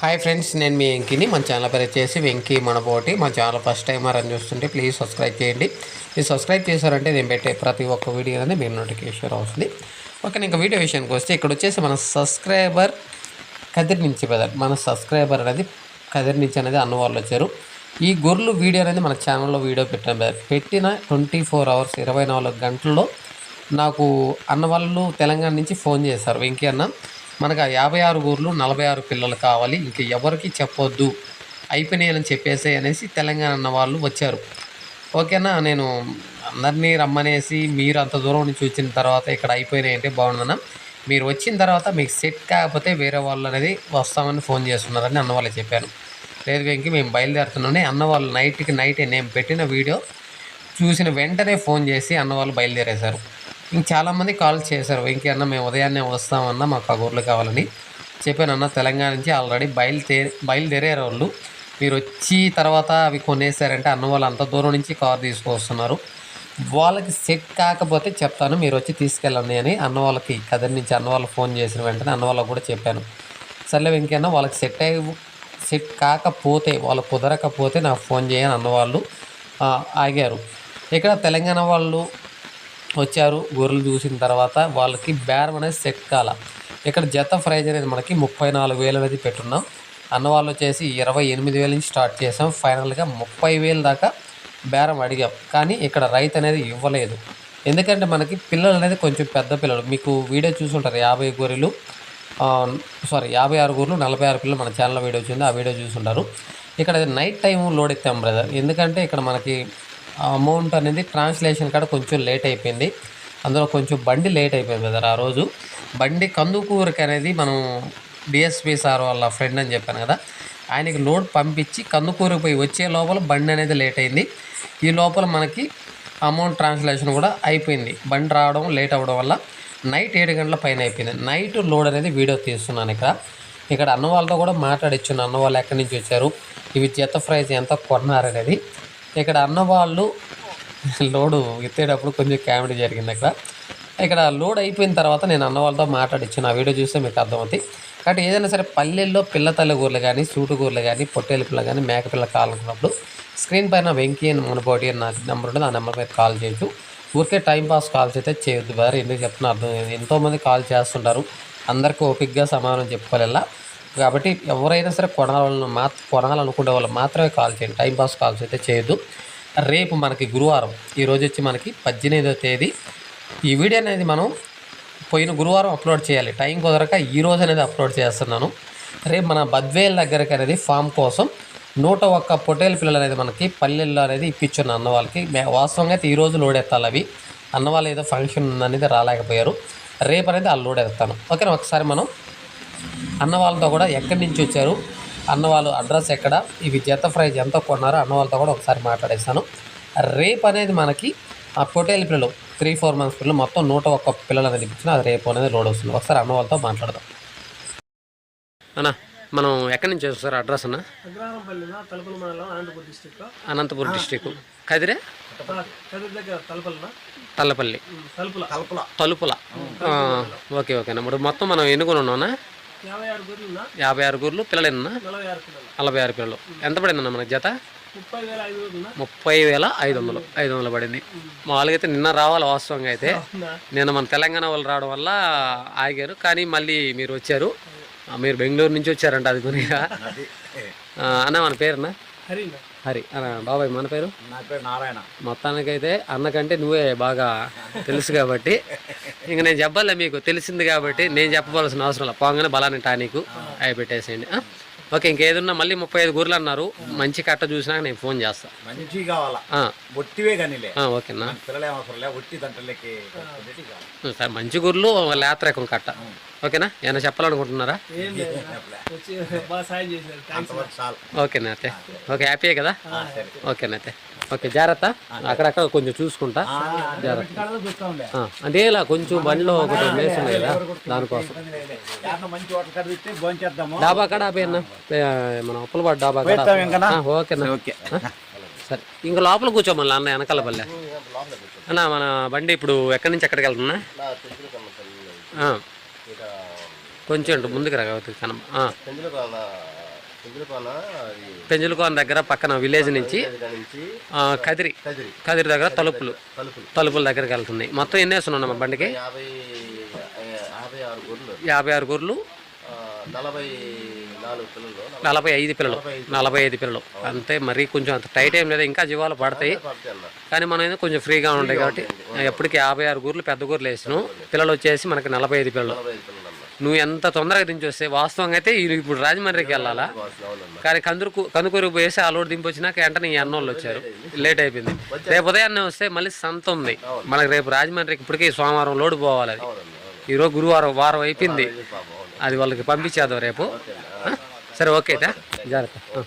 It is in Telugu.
హాయ్ ఫ్రెండ్స్ నేను మీ వెంకీని. మన ఛానల్ పేరు వచ్చేసి వెంకీ మనబోటి. మా ఛానల్ ఫస్ట్ టైం అని చూస్తుంటే ప్లీజ్ సబ్స్క్రైబ్ చేయండి. మీరు సబ్స్క్రైబ్ చేశారంటే నేను పెట్టే ప్రతి ఒక్క వీడియో అనేది మీకు నోటిఫికేషన్ వస్తుంది. ఓకే ఇంకా వీడియో విషయానికి వస్తే ఇక్కడ వచ్చేసి మన సబ్స్క్రైబర్ కదిరి నుంచి బ్రదర్ మన సబ్స్క్రైబర్ అనేది కదిరి నుంచి అనేది అన్న వాళ్ళు వచ్చారు. ఈ గొర్రెలు వీడియో అనేది మన ఛానల్లో వీడియో పెట్టాను బ్రదర్ పెట్టిన ట్వంటీ ఫోర్ అవర్స్ ఇరవై నాలుగు గంటల్లో నాకు అన్న వాళ్ళు తెలంగాణ నుంచి ఫోన్ చేశారు. వెంకీ అన్న మనకు ఆ యాభై ఆరు ఊర్లు నలభై ఆరు పిల్లలు కావాలి. ఇంక ఎవరికి చెప్పొద్దు. అయిపోయినాయని చెప్పేసి అనేసి తెలంగాణ అన్న వాళ్ళు వచ్చారు. ఓకేనా? నేను అందరినీ రమ్మనేసి మీరు అంత దూరం నుంచి వచ్చిన తర్వాత ఇక్కడ అయిపోయినాయి అంటే మీరు వచ్చిన తర్వాత మీకు సెట్ కాకపోతే వేరే వాళ్ళు అనేది వస్తామని ఫోన్ చేస్తున్నారని అన్నవాళ్ళు చెప్పాను. లేదు వెంకి మేము బయలుదేరుతున్నామని అన్న వాళ్ళు నైట్కి నైటే నేను పెట్టిన వీడియో చూసిన వెంటనే ఫోన్ చేసి అన్న వాళ్ళు బయలుదేరేశారు. చాలామంది కాల్ చేశారు. ఇంకేమన్నా మేము ఉదయాన్నే వస్తామన్నా మాకు ఆ కావాలని చెప్పాను అన్న. తెలంగాణ నుంచి ఆల్రెడీ బయలుదేరి బయలుదేరారు వాళ్ళు మీరు వచ్చి తర్వాత అవి కొనేసారంటే అన్న వాళ్ళు అంత దూరం నుంచి కార్ తీసుకొస్తున్నారు. వాళ్ళకి సెట్ కాకపోతే చెప్తాను. మీరు వచ్చి తీసుకెళ్ళండి అని అన్న వాళ్ళకి కదర్ నుంచి అన్న వాళ్ళు ఫోన్ చేసిన వెంటనే అన్న వాళ్ళకి కూడా చెప్పాను. సర్లే వెంకన్న వాళ్ళకి సెట్ అయ్యి సెట్ కాకపోతే వాళ్ళు కుదరకపోతే నాకు ఫోన్ చేయని అన్నవాళ్ళు ఆగారు. ఇక్కడ తెలంగాణ వాళ్ళు వచ్చారు గొర్రెలు చూసిన తర్వాత వాళ్ళకి బేరం అనేది సెట్ కాల. ఇక్కడ జత ప్రైజ్ అనేది మనకి ముప్పై నాలుగు వేలు అనేది పెట్టున్నాం. అన్న వాళ్ళు వచ్చేసి ఇరవై ఎనిమిది వేల నుంచి స్టార్ట్ చేసాం. ఫైనల్గా ముప్పై వేలు దాకా బేరం అడిగాం. కానీ ఇక్కడ రైతు అనేది ఇవ్వలేదు. ఎందుకంటే మనకి పిల్లలు అనేది కొంచెం పెద్ద పిల్లలు. మీకు వీడియో చూసుంటారు యాభై గొర్రెలు సారీ యాభై ఆరు గొర్రెలు నలభై ఆరు పిల్లలు మన ఛానల్లో వీడియో వచ్చింది ఆ వీడియో చూసుంటారు. ఇక్కడ నైట్ టైం లోడ్ ఎత్తాం బ్రదర్. ఎందుకంటే ఇక్కడ మనకి అమౌంట్ అనేది ట్రాన్స్లేషన్ కాడ కొంచెం లేట్ అయిపోయింది. అందులో కొంచెం బండి లేట్ అయిపోయింది బ్రదర్ ఆ రోజు. బండి కందుకూరికి అనేది మనం డిఎస్పి సార్ వాళ్ళ ఫ్రెండ్ అని చెప్పాను కదా ఆయనకి లోడ్ పంపించి కందుకూరికి పోయి వచ్చే లోపల బండి అనేది లేట్ అయింది. ఈ లోపల మనకి అమౌంట్ ట్రాన్స్లేషన్ కూడా అయిపోయింది. బండి రావడం లేట్ అవ్వడం వల్ల నైట్ ఏడు గంటల పైన అయిపోయింది. నైట్ లోడ్ అనేది వీడియో తీస్తున్నాను ఇక్కడ. ఇక్కడ అన్న వాళ్ళతో కూడా మాట్లాడిచ్చున్న అన్న వాళ్ళు ఎక్కడి నుంచి వచ్చారు? ఇవి జత ప్రైస్ ఎంత కొన్నారనేది ఇక్కడ అన్నవాళ్ళు లోడు ఎత్తేటప్పుడు కొంచెం కామెడీ జరిగింది అక్కడ ఇక్కడ లోడ్ అయిపోయిన తర్వాత నేను అన్న వాళ్ళతో మాట్లాడిచ్చాను. ఆ వీడియో చూస్తే మీకు అర్థమవుతుంది కాబట్టి ఏదైనా సరే పల్లెల్లో పిల్ల తల్లిగూరలు కానీ సూటు గూర్లు కానీ పొట్టేలు పిల్ల కానీ మేకపిల్ల కావాలనుకున్నప్పుడు స్క్రీన్ పైన వెంకీ అని మునపోటి అని నా నెంబర్ ఉంటుంది. ఆ నెంబర్ మీద కాల్ చేయొచ్చు. ఊరికే టైంపాస్ కాల్స్ అయితే చేయొద్దు. బారు ఎందుకు చెప్తున్నా అర్థం ఎంతోమంది కాల్ చేస్తుంటారు. అందరికీ ఓపిక్గా సమాధానం చెప్పుకోలేలా. కాబట్టి ఎవరైనా సరే కొనాలను మా కొనాలనుకునే వాళ్ళు మాత్రమే కాల్ చేయండి. టైం పాస్ కాల్స్ అయితే చేయొద్దు. రేపు మనకి గురువారం ఈరోజు వచ్చి మనకి పద్దెనిమిదో తేదీ. ఈ వీడియో అనేది మనం పోయిన గురువారం అప్లోడ్ చేయాలి. టైం కుదరక ఈ రోజు అనేది అప్లోడ్ చేస్తున్నాను. రేపు మన బద్వేల్ దగ్గరకి అనేది ఫామ్ కోసం నూట ఒక్క పొటేల్ పిల్లలు అనేది మనకి పల్లెల్లో అనేది ఇప్పించున్న అన్న వాళ్ళకి వాస్తవంగా అయితే ఈ రోజు లోడ్ ఎత్తాలి అవి. అన్న వాళ్ళు ఏదో ఫంక్షన్ ఉందనేది రాలేకపోయారు. రేపు అనేది ఆ లోడ్ ఎత్తాను. ఓకేనా? ఒకసారి మనం అన్న వాళ్ళతో కూడా ఎక్కడి నుంచి వచ్చారు? అన్న వాళ్ళు అడ్రస్ ఎక్కడ? ఇవి జత ప్రైజ్ ఎంత కొన్నారో అన్న వాళ్ళతో కూడా ఒకసారి మాట్లాడేస్తాను. రేపు అనేది మనకి ఆ పొటేల్ పిల్లలు త్రీ ఫోర్ మంత్స్ పిల్లలు మొత్తం నూట ఒక్క పిల్లలు అనేది ఇచ్చిన అది రేపు అనేది లోడ్ వస్తుంది. ఒకసారి అన్న వాళ్ళతో మాట్లాడదాం. అన్న మనం ఎక్కడి నుంచి వస్తారు? అడ్రస్ అన్న? అనంతపురం డిస్టిక్ కదిరే? కదిరి దగ్గర తలుపులన? తల్లపల్లి. తలుపుల. కల్పల తలుపుల. ఆ, ఓకే ఓకే అన్న. ఇప్పుడు మొత్తం మనం ఎన్నుకొని ఉన్నామన్నా యాభై ఆరు గూర్లు పిల్లలు ఎన్న నలభై ఆరు పిల్లలు. ఎంత పడిందన్న మనకి జత? ముప్పై వేల ఐదు వందల ఐదు వందలు. పడింది. మామూలుగా అయితే నిన్న రావాలి వాస్తవంగా అయితే. నిన్న మన తెలంగాణ వాళ్ళు రావడం వల్ల ఆగారు. కానీ మళ్ళీ మీరు వచ్చారు. మీరు బెంగళూరు నుంచి వచ్చారంట అది కొనిగా అన్న మన పేరునా హరిన? హరి అన్న బాబాయ్ మన పేరు? నా పేరు నారాయణ. మొత్తానికైతే అన్నకంటే నువ్వే బాగా తెలుసు కాబట్టి ఇంక నేను చెప్పాలే మీకు? తెలిసింది కాబట్టి నేను చెప్పవలసిన అవసరం లేదు. పోగానే బలాన్ని టానిక్ అవి పెట్టేసేయండి? ఓకే ఇంకేదున్నా మళ్ళీ ముప్పై ఐదు గూర్లు అన్నారు. మంచి కట్ట చూసినాక నేను ఫోన్ చేస్తా. మంచి కావాలా? ఆ, ఒట్టివే కానీలే ఆ, ఓకేనా? పిల్లలు ఏమవసరం లే ఒట్టి దంటలకి కట్టుకునేటి కావాలి సరే మంచి గుర్లు లేత్రకం కట్ట. ఓకేనా? ఏమైనా చెప్పాలనుకుంటున్నారా? ఏం లేదు. వచ్చి బాగా సాయం చేశారు. థ్యాంక్స్ అంతవరకు చాలు. ఓకేనా అయితే ఓకే హ్యాపీయే కదా? ఓకేనా అయితే ఓకే జాగ్రత్త. అక్కడక్కడ కొంచెం చూసుకుంటా. జాగ్రత్త. అంటే ఇలా కొంచెం బండిలో ఒకటి వేస్తుంది కదా దానికోసం. డాబా కాడ ఏ, మన ఉప్పలపాటు డాబా కాడ ఓకేనా ఓకే సరే. ఇంకా లోపల కూర్చోమల్లా అన్న వెనకాల పల్లె. అన్న మన బండి ఇప్పుడు ఎక్కడి నుంచి ఎక్కడికి వెళ్తున్నా. కొంచెం ముందుకు రా కాబట్టి పెంజులకోన దగ్గర పక్కన విలేజ్ నుంచి కదిరి కదిరి. దగ్గర తలుపులు తలుపులు. దగ్గరికి వెళ్తుంది మొత్తం ఎన్ని వేస్తున్నాం బండికి? యాభై ఆరు గొర్రెలు. నలభై ఐదు పిల్లలు. నలభై ఐదు. పిల్లలు. అంతే మరీ కొంచెం అంత టైట్ ఏం లేదు. ఇంకా జీవాలు పడతాయి. కానీ మనం అయితే కొంచెం ఫ్రీగా ఉంటాయి కాబట్టి ఎప్పటికీ యాభై ఆరు గూర్లు పెద్ద గూర్లు వేసినాం. పిల్లలు వచ్చేసి మనకి నలభై ఐదు పిల్లలు. నువ్వు ఎంత తొందరగా దించొస్తే వాస్తవంగా అయితే ఇప్పుడు రాజమండ్రికి వెళ్ళాలా? కానీ కందుకు కనుకూరు పోయేసి ఆ లోడ్ దింపొచ్చినాక వెంటనే ఈ అన్నోళ్ళు వచ్చారు. లేట్ అయిపోయింది. రేపు ఉదయాన్నే వస్తే మళ్ళీ సంత ఉంది. మనకి రేపు రాజమండ్రికి ఇప్పటికే సోమవారం లోడు పోవాలి ఈరోజు గురువారం వారం అయిపోయింది. అది వాళ్ళకి పంపించేద్దాం రేపు. సరే ఓకేదా జాగ్రత్త.